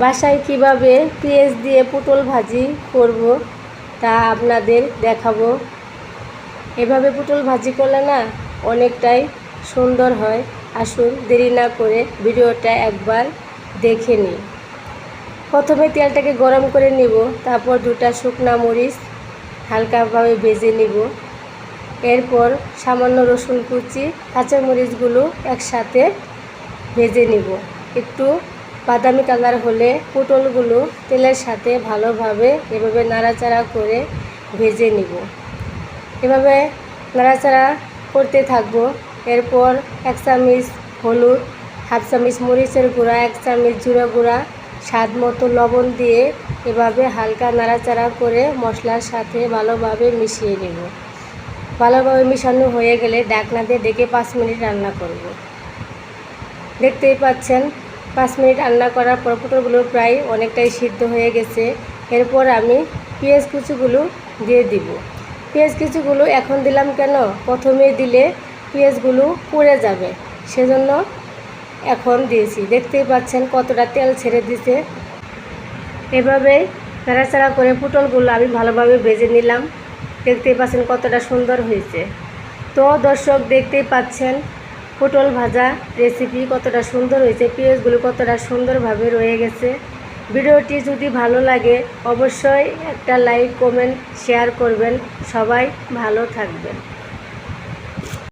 বাসায় কীভাবে পেঁয়াজ দিয়ে পটল ভাজি করব তা আপনাদের দেখাবো। এভাবে পটল ভাজি করলে না অনেকটাই সুন্দর হয়। আসুন দেরি না করে ভিডিওটা একবার দেখে নিই। প্রথমে তেলটাকে গরম করে নিব, তারপর দুটা শুকনা মরিচ হালকাভাবে ভেজে নিব। এরপর সামান্য রসুন কুচি কাঁচা মরিচগুলো একসাথে ভেজে নিব। একটু বাদামি কালার হলে পটলগুলো তেলের সাথে ভালোভাবে এভাবে নাড়াচাড়া করে ভেজে নিব। এভাবে নাড়াচাড়া করতে থাকব। এরপর এক চামচ হলুদ, হাফ চামচ মরিচের গুঁড়া, এক চামচ জিরা গুঁড়া, স্বাদ মতো লবণ দিয়ে এভাবে হালকা নাড়াচাড়া করে মশলার সাথে ভালোভাবে মিশিয়ে নেব। ভালোভাবে মিশানো হয়ে গেলে ডাকনা দিয়ে ডেকে পাঁচ মিনিট রান্না করব। দেখতেই পাচ্ছেন পাঁচ মিনিট রান্না করার পর পটলগুলো প্রায় অনেকটাই সিদ্ধ হয়ে গেছে। এরপর আমি পেঁয়াজ কুচিগুলো দিয়ে দিব। পেঁয়াজ কুচিগুলো এখন দিলাম কেন? প্রথমে দিলে পেঁয়াজগুলো পড়ে যাবে। সেজন্য এখন দিয়েছি। দেখতেই পাচ্ছেন কতটা তেল ছেড়ে দিছে। এভাবে নাড়াচাড়া করে পুটলগুলো আমি ভালোভাবে ভেজে নিলাম। দেখতেই পাচ্ছেন কতটা সুন্দর হয়েছে। তো দর্শক, দেখতেই পাচ্ছেন পটল ভাজা রেসিপি কতটা সুন্দর হয়েছে, পেঁয়াজগুলো কতটা সুন্দরভাবে রয়ে গেছে। ভিডিওটি যদি ভালো লাগে, অবশ্যই একটা লাইক কমেন্ট শেয়ার করবেন। সবাই ভালো থাকবেন।